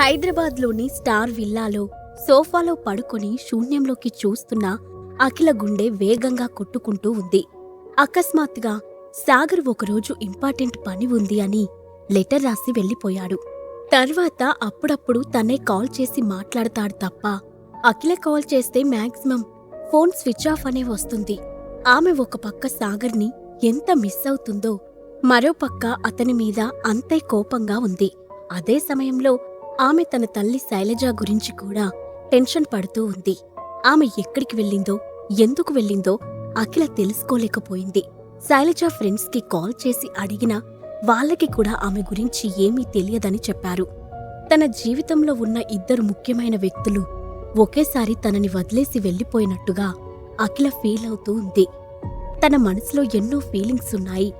హైదరాబాద్లోని స్టార్ విల్లాలో సోఫాలో పడుకొని శూన్యంలోకి చూస్తున్న అఖిల గుండె వేగంగా కొట్టుకుంటూ ఉంది. అకస్మాత్తుగా సాగర్ ఒకరోజు ఇంపార్టెంట్ పని ఉంది అని లెటర్ రాసి వెళ్ళిపోయాడు. తర్వాత అప్పుడప్పుడు తనే కాల్ చేసి మాట్లాడతాడు తప్ప అఖిల కాల్ చేస్తే మాక్సిమం ఫోన్ స్విచ్ ఆఫ్ అనే వస్తుంది. ఆమె ఒక పక్క సాగర్ని ఎంత మిస్ అవుతుందో మరోపక్క అతని మీద అంతే కోపంగా ఉంది. అదే సమయంలో ఆమె తన తల్లి శైలజ గురించి కూడా టెన్షన్ పడుతూ ఉంది. ఆమె ఎక్కడికి వెళ్ళిందో ఎందుకు వెళ్ళిందో అఖిల తెలుసుకోలేకపోయింది. శైలజ ఫ్రెండ్స్కి కాల్ చేసి అడిగినా వాళ్ళకి కూడా ఆమె గురించి ఏమీ తెలియదని చెప్పారు. తన జీవితంలో ఉన్న ఇద్దరు ముఖ్యమైన వ్యక్తులు ఒకేసారి తనని వదిలేసి వెళ్ళిపోయినట్టుగా అఖిల ఫీల్ అవుతూ ఉంది. తన మనసులో ఎన్నో ఫీలింగ్స్ ఉన్నాయి.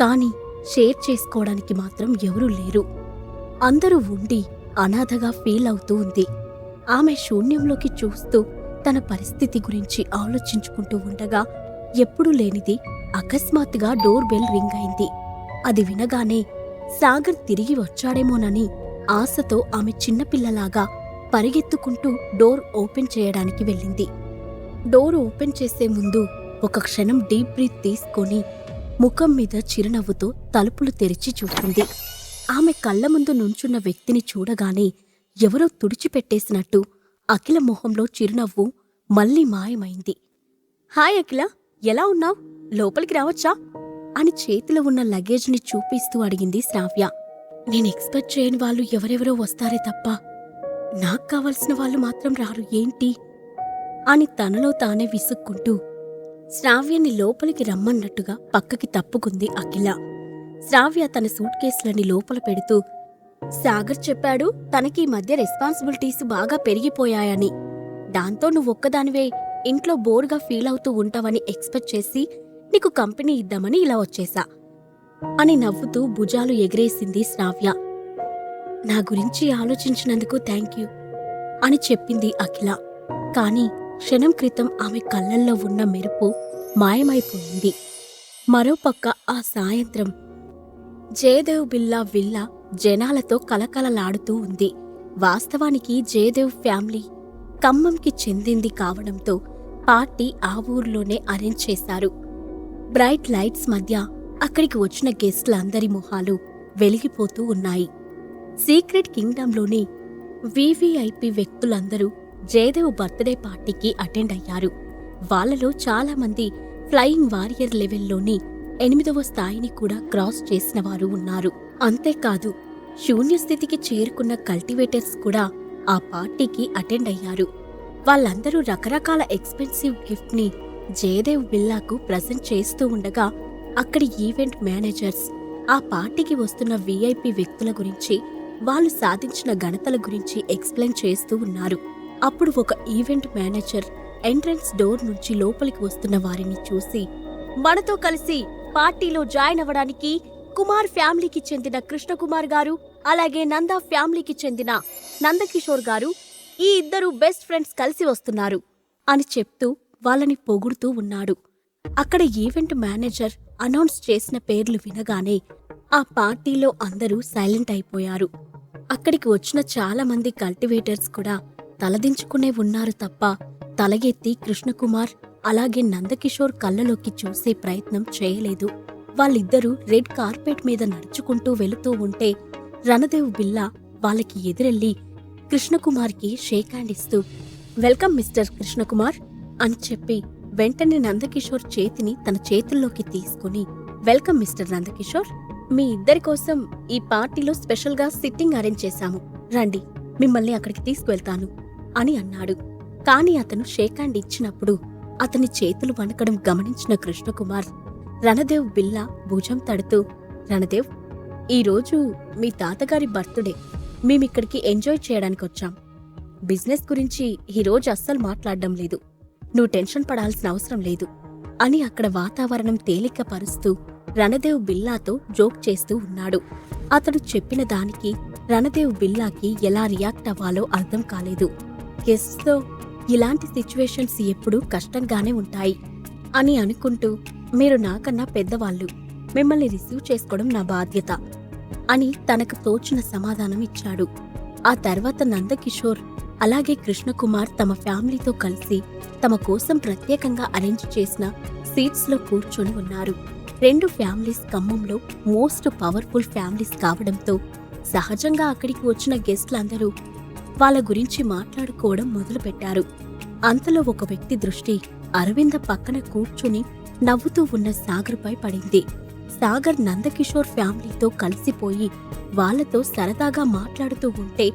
కానీ షేర్ చేసుకోవడానికి మాత్రం ఎవరూ లేరు. అందరూ ఉండి అనాథగా ఫీల్ అవుతూ ఉంది. ఆమె శూన్యంలోకి చూస్తూ తన పరిస్థితి గురించి ఆలోచించుకుంటూ ఉండగా ఎప్పుడూ లేనిది అకస్మాత్తుగా డోర్ బెల్ రింగ్ అయింది. అది వినగానే సాగర్ తిరిగి వచ్చాడేమోనని ఆశతో ఆమె చిన్నపిల్లలాగా పరిగెత్తుకుంటూ డోర్ ఓపెన్ చేయడానికి వెళ్ళింది. డోర్ ఓపెన్ చేసే ముందు ఒక క్షణం డీప్ బ్రీత్ తీసుకొని ముఖం మీద చిరునవ్వుతో తలుపులు తెరిచి చూసింది. ఆమె కళ్ళ ముందు నుంచున్న వ్యక్తిని చూడగానే ఎవరో తుడిచిపెట్టేసినట్టు అఖిల మొహంలో చిరునవ్వు మళ్ళీ మాయమైంది. హాయ్ అఖిల ఎలా ఉన్నావు? లోపలికి రావచ్చా? అని చేతిలో ఉన్న లగేజ్ని చూపిస్తూ అడిగింది శ్రావ్య. నేను ఎక్స్పెక్ట్ చేయని వాళ్ళు ఎవరెవరో వస్తారే తప్ప నాకు కావలసిన వాళ్ళు మాత్రం రారు ఏంటి? అని తనలో తానే విసుక్కుంటూ శ్రావ్యని లోపలికి రమ్మన్నట్టుగా పక్కకి తప్పుకుంది అఖిల. శ్రావ్య తన సూట్ కేసులని లోపల పెడుతూ సాగర్ చెప్పాడు తనకి ఈ మధ్య రెస్పాన్సిబిలిటీస్ బాగా పెరిగిపోయాయని. దాంతో నువ్వొక్కదానివే ఇంట్లో బోర్గా ఫీల్ అవుతూ ఉంటావని ఎక్స్పెక్ట్ చేసి నీకు కంపెనీ ఇద్దామని ఇలా వచ్చేసా అని నవ్వుతూ భుజాలు ఎగిరేసింది శ్రావ్య. నా గురించి ఆలోచించినందుకు థ్యాంక్ యూ అని చెప్పింది అఖిల. కాని క్షణం క్రితం ఆమె కళ్ళల్లో ఉన్న మెరుపు మాయమైపోయింది. మరోపక్క ఆ సాయంత్రం జయదేవ్ బిల్లా విల్లా జనాలతో కలకలలాడుతూ ఉంది. వాస్తవానికి జయదేవ్ ఫ్యామిలీ ఖమ్మంకి చెందింది కావడంతో పార్టీ ఆ ఊర్లోనే అరేంజ్ చేశారు. బ్రైట్ లైట్స్ మధ్య అక్కడికి వచ్చిన గెస్ట్లందరి మొహాలు వెలిగిపోతూ ఉన్నాయి. సీక్రెట్ కింగ్డంలోని వివిఐపి వ్యక్తులందరూ జయదేవ్ బర్త్డే పార్టీకి అటెండ్ అయ్యారు. వాళ్ళలో చాలామంది ఫ్లయింగ్ వారియర్ లెవెల్లోని ఎనిమిదవ స్థాయిని కూడా క్రాస్ చేసిన వారు ఉన్నారు. అంతేకాదు శూన్యస్థితికి చేరుకున్న కల్టివేటర్స్ కూడా ఆ పార్టీకి అటెండ్ అయ్యారు. వాళ్ళందరూ రకరకాల ఎక్స్పెన్సివ్ గిఫ్ట్ని జయదేవ్ బిల్లాకు ప్రజెంట్ చేస్తూ ఉండగా అక్కడి ఈవెంట్ మేనేజర్స్ ఆ పార్టీకి వస్తున్న వీఐపీ వ్యక్తుల గురించి వాళ్ళు సాధించిన ఘనతల గురించి ఎక్స్ప్లెయిన్ చేస్తూ ఉన్నారు. అప్పుడు ఒక ఈవెంట్ మేనేజర్ ఎంట్రన్స్ డోర్ నుంచి లోపలికి వస్తున్న వారిని చూసి మనతో కలిసి పార్టీలో జాయిన్ అవ్వడానికి కుమార్ ఫ్యామిలీకి చెందిన కృష్ణకుమార్ గారు అలాగే నందా ఫ్యామిలీకి చెందిన నందకిషోర్ గారు ఈ ఇద్దరు బెస్ట్ ఫ్రెండ్స్ కలిసి వస్తున్నారు అని చెప్తూ వాళ్ళని పొగుడుతూ ఉన్నాడు. అక్కడ ఈవెంట్ మేనేజర్ అనౌన్స్ చేసిన పేర్లు వినగానే ఆ పార్టీలో అందరూ సైలెంట్ అయిపోయారు. అక్కడికి వచ్చిన చాలా మంది కల్టివేటర్స్ కూడా తలదించుకునే ఉన్నారు తప్ప తలగెత్తి కృష్ణకుమార్ అలాగే నందకిషోర్ కళ్ళలోకి చూసే ప్రయత్నం చేయలేదు. వాళ్ళిద్దరూ రెడ్ కార్పెట్ మీద నడుచుకుంటూ వెళుతూ ఉంటే రణదేవ్ బిల్లా వాళ్ళకి ఎదురెళ్ళి కృష్ణకుమార్కి షేక్ హ్యాండ్ ఇస్తూ వెల్కమ్ మిస్టర్ కృష్ణకుమార్ అని చెప్పి వెంటనే నందకిషోర్ చేతిని తన చేతుల్లోకి తీసుకుని వెల్కమ్ మిస్టర్ నందకిషోర్ మీ ఇద్దరి కోసం ఈ పార్టీలో స్పెషల్గా సిట్టింగ్ అరేంజ్ చేశాము. రండి మిమ్మల్ని అక్కడికి తీసుకువెళ్తాను అని అన్నాడు. కాని అతను షేక్ హ్యాండ్ ఇచ్చినప్పుడు అతని చేతులు వణకడం గమనించిన కృష్ణకుమార్ రణదేవ్ బిల్లా భుజం తడుతూ రణదేవ్ ఈరోజు మీ తాతగారి బర్త్డే. మేమిక్కడికి ఎంజాయ్ చేయడానికి వచ్చాం. బిజినెస్ గురించి ఈరోజు అస్సలు మాట్లాడడం లేదు. నువ్వు టెన్షన్ పడాల్సిన అవసరం లేదు అని అక్కడ వాతావరణం తేలికపరుస్తూ రణదేవ్ బిల్లాతో జోక్ చేస్తూ ఉన్నాడు. అతడు చెప్పిన దానికి రణదేవ్ బిల్లాకి ఎలా రియాక్ట్ అవ్వాలో అర్థం కాలేదు. ఎస్తో ఇలాంటి సిచ్యువేషన్స్ ఎప్పుడూ కష్టంగానే ఉంటాయి అని అనుకుంటూ మీరు నాకన్నా పెద్దవాళ్ళు మిమ్మల్ని రిసీవ్ చేసుకోవడం నా బాధ్యత అని తనకు తోచిన సమాధానం ఇచ్చాడు. ఆ తర్వాత నందకిషోర్ అలాగే కృష్ణకుమార్ తమ ఫ్యామిలీతో కలిసి తమ కోసం ప్రత్యేకంగా అరేంజ్ చేసిన సీట్స్లో కూర్చొని ఉన్నారు. రెండు ఫ్యామిలీస్ ఖమ్మంలో మోస్ట్ పవర్ఫుల్ ఫ్యామిలీస్ కావడంతో సహజంగా అక్కడికి వచ్చిన గెస్ట్లందరూ వాళ్ళ గురించి మాట్లాడుకోవడం మొదలుపెట్టారు. అంతలో ఒక వ్యక్తి దృష్టి అరవింద పక్కన కూర్చుని నవ్వుతూ ఉన్న సాగర్పై పడింది. సాగర్ నందకిషోర్ ఫ్యామిలీతో కలిసిపోయి వాళ్ళతో సరదాగా మాట్లాడుతూ ఉంటే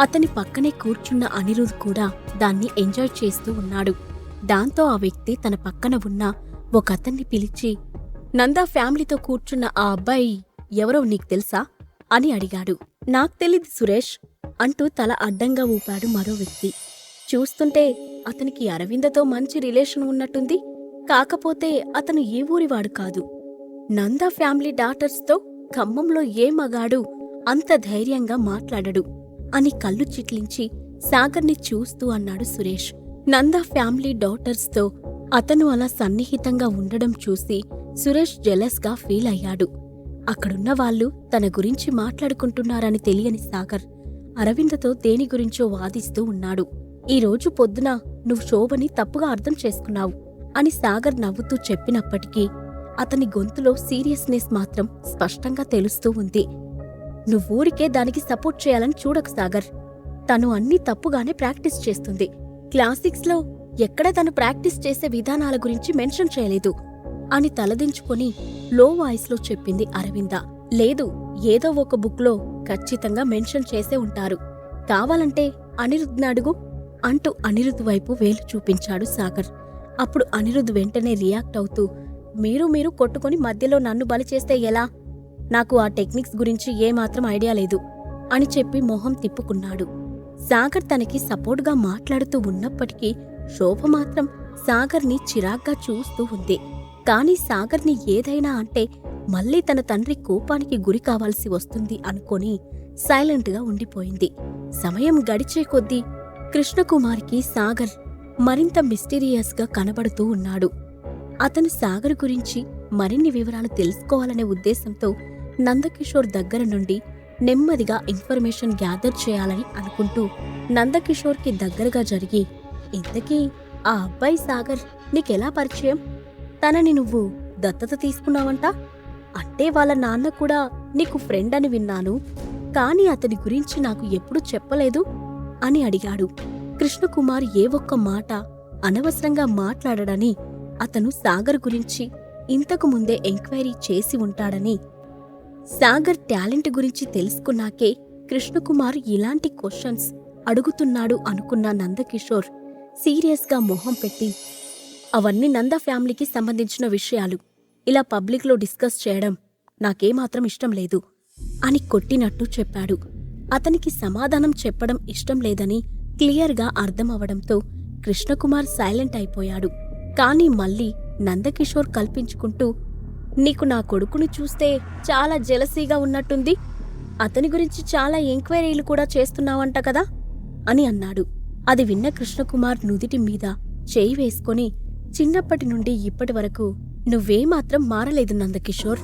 అతని పక్కనే కూర్చున్న అనిరుద్ కూడా దాన్ని ఎంజాయ్ చేస్తూ ఉన్నాడు. దాంతో ఆ వ్యక్తి తన పక్కన ఉన్న ఒక అతన్ని పిలిచి నందా ఫ్యామిలీతో కూర్చున్న ఆ అబ్బాయి ఎవరో నీకు తెలుసా? అని అడిగాడు. నాకు తెలీదు సురేష్. అంటూ తల అడ్డంగా ఊపాడు మరో వ్యక్తి. చూస్తుంటే అతనికి అరవిందతో మంచి రిలేషన్ ఉన్నట్టుంది కాకపోతే అతను ఏ ఊరివాడు కాదు. నందా ఫ్యామిలీ డాటర్స్తో ఖమ్మంలో ఏ మగాడు అంత ధైర్యంగా మాట్లాడడు అని కళ్ళు చిట్లించి సాగర్ని చూస్తూ అన్నాడు సురేష్. నందా ఫ్యామిలీ డాటర్స్తో అతను అలా సన్నిహితంగా ఉండడం చూసి సురేష్ జెలస్గా ఫీల్ అయ్యాడు. అక్కడున్న వాళ్ళు తన గురించి మాట్లాడుకుంటున్నారని తెలియని సాగర్ అరవిందతో దేని గురించో వాదిస్తూ ఉన్నాడు. ఈ రోజు పొద్దున నువ్వు శోభని తప్పుగా అర్థం చేసుకున్నావు అని సాగర్ నవ్వుతూ చెప్పినప్పటికీ అతని గొంతులో సీరియస్నెస్ మాత్రం స్పష్టంగా తెలుస్తూ ఉంది. నువ్వూరికే దానికి సపోర్ట్ చేయాలని చూడకు సాగర్. తను అన్నీ తప్పుగానే ప్రాక్టీస్ చేస్తుంది. క్లాసిక్స్లో ఎక్కడ తను ప్రాక్టీస్ చేసే విధానాల గురించి మెన్షన్ చేయలేదు అని తలదించుకొని లో వాయిస్లో చెప్పింది అరవింద. లేదు ఏదో ఒక బుక్లో ఖచ్చితంగా మెన్షన్ చేసే ఉంటారు. కావాలంటే అనిరుద్ధ్ని అడుగు. అంటూ అనిరుద్ వైపు వేలు చూపించాడు సాగర్. అప్పుడు అనిరుద్ వెంటనే రియాక్ట్ అవుతూ మీరు మీరు కొట్టుకుని మధ్యలో నన్ను బలి చేస్తే ఎలా? నాకు ఆ టెక్నిక్స్ గురించి ఏమాత్రం ఐడియా లేదు అని చెప్పి మొహం తిప్పుకున్నాడు. సాగర్ తనకి సపోర్ట్గా మాట్లాడుతూ ఉన్నప్పటికీ శోభ మాత్రం సాగర్ని చిరాగ్గా చూస్తూ ఉంది. కానీ సాగర్ని ఏదైనా అంటే మళ్ళీ తన తండ్రి కోపానికి గురి కావాల్సి వస్తుంది అనుకొని సైలెంట్గా ఉండిపోయింది. సమయం గడిచే కొద్దీ కృష్ణకుమార్కి సాగర్ మరింత మిస్టీరియస్గా కనబడుతూ ఉన్నాడు. అతను సాగర్ గురించి మరిన్ని వివరాలు తెలుసుకోవాలనే ఉద్దేశంతో నందకిషోర్ దగ్గర నుండి నెమ్మదిగా ఇన్ఫర్మేషన్ గ్యాదర్ చేయాలని అనుకుంటూ నందకిషోర్కి దగ్గరగా జరిగి ఇంతకీ ఆ అబ్బాయి సాగర్ నీకెలా పరిచయం? తనని నువ్వు దత్తత తీసుకున్నావంట? అంటే వాళ్ళ నాన్న కూడా నీకు ఫ్రెండ్ అని విన్నాను. కాని అతని గురించి నాకు ఎప్పుడూ చెప్పలేదు అని అడిగాడు. కృష్ణకుమార్ ఏ ఒక్క మాట అనవసరంగా మాట్లాడడని అతను సాగర్ గురించి ఇంతకు ముందే ఎంక్వైరీ చేసి ఉంటాడని సాగర్ టాలెంట్ గురించి తెలుసుకున్నాకే కృష్ణకుమార్ ఇలాంటి క్వశ్చన్స్ అడుగుతున్నాడు అనుకున్న నందకిషోర్ సీరియస్గా మొహం పెట్టి అవన్నీ నంద ఫ్యామిలీకి సంబంధించిన విషయాలు. ఇలా పబ్లిక్లో డిస్కస్ చేయడం నాకేమాత్రం ఇష్టం లేదు అని కొట్టినట్టు చెప్పాడు. అతనికి సమాధానం చెప్పడం ఇష్టం లేదని క్లియర్గా అర్థమవడంతో కృష్ణకుమార్ సైలెంట్ అయిపోయాడు. కాని మళ్ళీ నందకిషోర్ కల్పించుకుంటూ నీకు నా కొడుకుని చూస్తే చాలా జెలసీగా ఉన్నట్టుంది. అతని గురించి చాలా ఎంక్వైరీలు కూడా చేస్తున్నావంట కదా? అని అన్నాడు. అది విన్న కృష్ణకుమార్ నుదిటి మీద చేయి వేసుకొని చిన్నప్పటి నుండి ఇప్పటి వరకు నువ్వేమాత్రం మారలేదు నందకిషోర్.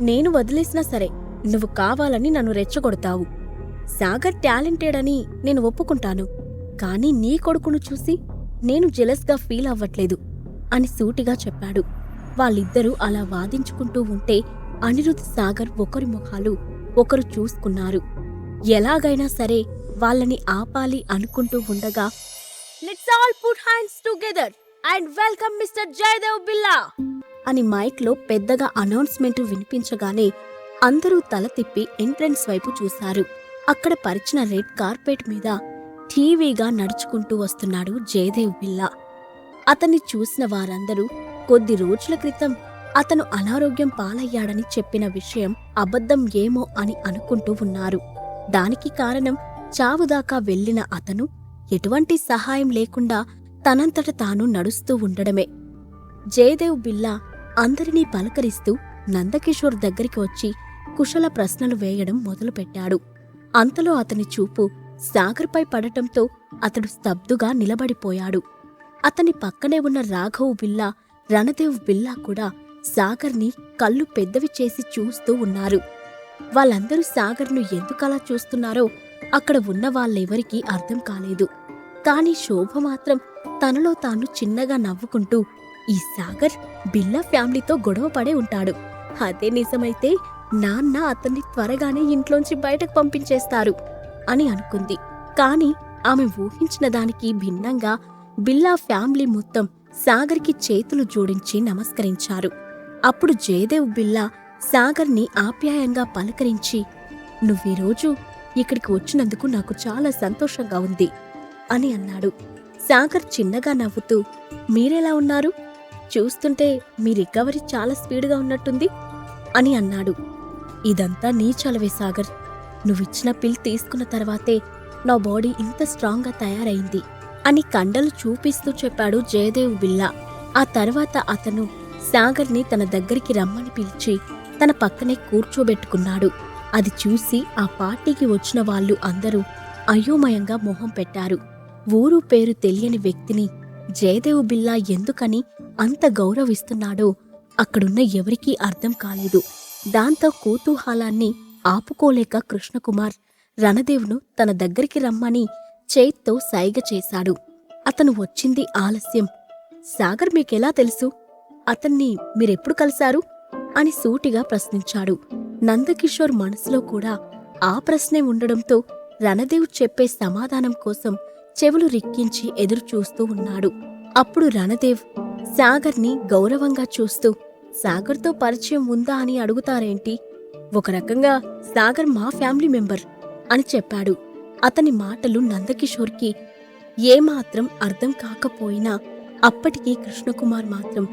నేను వదిలేసినా సరే నువ్వు కావాలని నన్ను రెచ్చగొడతావు. సాగర్ టాలెంటెడ్ అని నేను ఒప్పుకుంటాను. కానీ నీ కొడుకును చూసి నేను జెలస్గా ఫీల్ అవ్వట్లేదు అని సూటిగా చెప్పాడు. వాళ్ళిద్దరూ అలా వాదించుకుంటూ ఉంటే అనిరుద్ సాగర్ ఒకరి ముఖాలు ఒకరు చూసుకున్నారు. ఎలాగైనా సరే వాళ్ళని ఆపాలి అనుకుంటూ ఉండగా let's all put hands together and welcome mister Jayadev Billa. అని మైక్లో పెద్దగా అనౌన్స్మెంట్ వినిపించగానే అందరూ తల తిప్పి ఎంట్రన్స్ వైపు చూశారు. అక్కడ పరిచిన రెడ్ కార్పెట్ మీద టీవీగా నడుచుకుంటూ వస్తున్నాడు జయదేవ్ బిల్లా. అతన్ని చూసిన వారందరూ కొద్ది రోజుల క్రితం అతను అనారోగ్యం పాలయ్యాడని చెప్పిన విషయం అబద్ధం ఏమో అని అనుకుంటూ ఉన్నారు. దానికి కారణం చావుదాకా వెళ్ళిన అతను ఎటువంటి సహాయం లేకుండా తనంతట తాను నడుస్తూ ఉండడమే. జయదేవ్ బిల్లా అందరినీ పలకరిస్తూ నందకిషోర్ దగ్గరికి వచ్చి కుశల ప్రశ్నలు వేయడం మొదలుపెట్టాడు. అంతలో అతని చూపు సాగర్పై పడటంతో అతడు స్తబ్దుగా నిలబడిపోయాడు. అతని పక్కనే ఉన్న రాఘవ్ బిల్లా రణదేవ్ బిల్లా కూడా సాగర్ని కళ్ళు పెద్దవి చేసి చూస్తూ ఉన్నారు. వాళ్ళందరూ సాగర్ను ఎందుకలా చూస్తున్నారో అక్కడ ఉన్న వాళ్ళెవరికీ అర్థం కాలేదు. కాని శోభ మాత్రం తనలో తాను చిన్నగా నవ్వుకుంటూ ఈ సాగర్ బిల్లా ఫ్యామిలీతో గొడవ పడే ఉంటాడు. అదే నిజమైతే నాన్న అతన్ని త్వరగానే ఇంట్లోంచి బయటకు పంపించేస్తారు అని అనుకుంది. కాని ఆమె ఊహించిన దానికి భిన్నంగా బిల్లా ఫ్యామిలీ మొత్తం సాగర్కి చేతులు జోడించి నమస్కరించారు. అప్పుడు జయదేవ్ బిల్లా సాగర్ని ఆప్యాయంగా పలకరించి నువ్వీరోజు ఇక్కడికి వచ్చినందుకు నాకు చాలా సంతోషంగా ఉంది అని అన్నాడు. సాగర్ చిన్నగా నవ్వుతూ మీరెలా ఉన్నారు? చూస్తుంటే మీ రికవరీ చాలా స్పీడ్గా ఉన్నట్టుంది అని అన్నాడు. ఇదంతా నీ చలవే సాగర్. నువ్విచ్చిన పిల్ తీసుకున్న తర్వాతే నా బాడీ ఇంత స్ట్రాంగ్గా తయారైంది అని కండలు చూపిస్తూ చెప్పాడు జయదేవ్ బిల్లా. ఆ తర్వాత అతను సాగర్ని తన దగ్గరికి రమ్మని పిలిచి తన పక్కనే కూర్చోబెట్టుకున్నాడు. అది చూసి ఆ పార్టీకి వచ్చిన వాళ్ళు అందరూ అయోమయంగా మొహం పెట్టారు. ఊరు పేరు తెలియని వ్యక్తిని జయదేవ్ బిల్లా ఎందుకని అంత గౌరవిస్తున్నాడో అక్కడున్న ఎవరికీ అర్థం కాలేదు. దాంతో కుతూహలాన్ని ఆపుకోలేక కృష్ణకుమార్ రణదేవ్ను తన దగ్గరికి రమ్మని చేత్తో సైగ చేశాడు. అతను వచ్చింది ఆలస్యం. సాగర్ మీకెలా తెలుసు? అతన్ని మీరెప్పుడు కలిశారు? అని సూటిగా ప్రశ్నించాడు. నందకిషోర్ మనసులో కూడా ఆ ప్రశ్నే ఉండడంతో రణదేవ్ చెప్పే సమాధానం కోసం చెవులు రిక్కించి ఎదురుచూస్తూ ఉన్నాడు. అప్పుడు రణదేవ్ సాగర్ని గౌరవంగా చూస్తూ సాగర్తో పరిచయం ఉందా అని అడుగుతారేంటి? ఒక రకంగా సాగర్ మా ఫ్యామిలీ మెంబర్ అని చెప్పాడు. అతని మాటలు నందకిషోర్కి ఏమాత్రం అర్థం కాకపోయినా అప్పటికి కృష్ణకుమార్ మాత్రం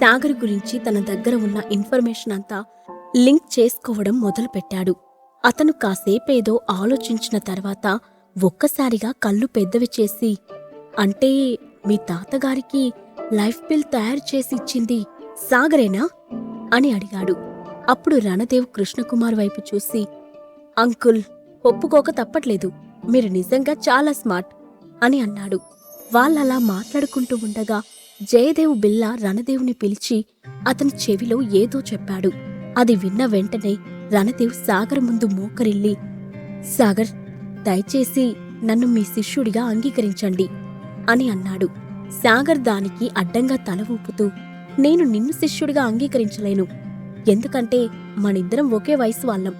సాగర్ గురించి తన దగ్గర ఉన్న ఇన్ఫర్మేషన్ అంతా లింక్ చేసుకోవడం మొదలుపెట్టాడు. అతను కాసేపేదో ఆలోచించిన తర్వాత ఒక్కసారిగా కళ్ళు పెద్దవి చేసి అంటే మీ తాతగారికి లైఫ్ బిల్ తయారు చేసి ఇచ్చింది సాగరేనా? అని అడిగాడు. అప్పుడు రణదేవ్ కృష్ణకుమార్ వైపు చూసి అంకుల్ ఒప్పుకోక తప్పట్లేదు. మీరు నిజంగా చాలా స్మార్ట్ అని అన్నాడు. వాళ్ళలా మాట్లాడుకుంటూ ఉండగా జయదేవ్ బిల్లా రణదేవ్ని పిలిచి అతని చెవిలో ఏదో చెప్పాడు. అది విన్న వెంటనే రణదేవ్ సాగర్ ముందు మోకరిల్లి సాగర్ దయచేసి నన్ను మీ శిష్యుడిగా అంగీకరించండి అని అన్నాడు. సాగర్ దానికి అడ్డంగా తల ఊపుతూ నేను నిన్ను శిష్యుడిగా అంగీకరించలేను. ఎందుకంటే మనిద్దరం ఒకే వయసు వాళ్ళం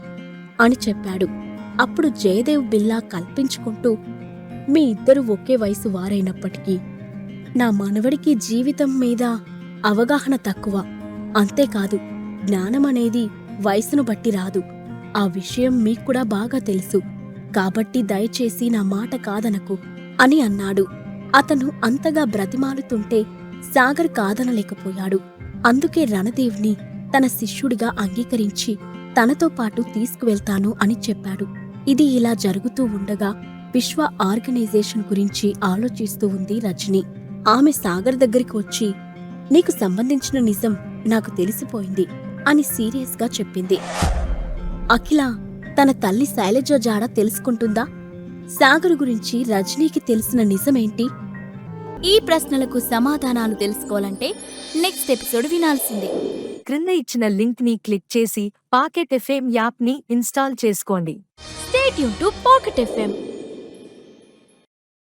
అని చెప్పాడు. అప్పుడు జయదేవ్ బిల్లా కల్పించుకుంటూ మీ ఇద్దరు ఒకే వయసు వారైనప్పటికీ నా మనవడికి జీవితం మీద అవగాహన తక్కువ. అంతేకాదు జ్ఞానమనేది వయసును బట్టి రాదు. ఆ విషయం మీకు కూడా బాగా తెలుసు. కాబట్టి దయచేసి నా మాట కాదనకు అని అన్నాడు. అతను అంతగా బ్రతిమాలుతుంటే సాగర్ కాదనలేకపోయాడు. అందుకే రణదేవ్ని తన శిష్యుడిగా అంగీకరించి తనతో పాటు తీసుకువెళ్తాను అని చెప్పాడు. ఇది ఇలా జరుగుతూ ఉండగా విశ్వ ఆర్గనైజేషన్ గురించి ఆలోచిస్తూ ఉంది రజని. ఆమె సాగర్ దగ్గరికి వచ్చి నీకు సంబంధించిన నిజం నాకు తెలిసిపోయింది అని సీరియస్గా చెప్పింది. అఖిల తన తల్లి శైలజ జాడ తెలుసుకుంటుందా? సాగర్ గురించి రజనీకి తెలిసిన నిజమేంటి? ఈ ప్రశ్నలకు సమాధానాలు తెలుసుకోవాలంటే నెక్స్ట్ ఎపిసోడ్ వినాల్సిందే. క్రింద ఇచ్చిన లింక్ని క్లిక్ చేసి పాకెట్ ఎఫ్ఎం యాప్ని ఇన్స్టాల్ చేసుకోండి. స్టేట్ యూన్ టు పాకెట్ ఎఫ్ఎం.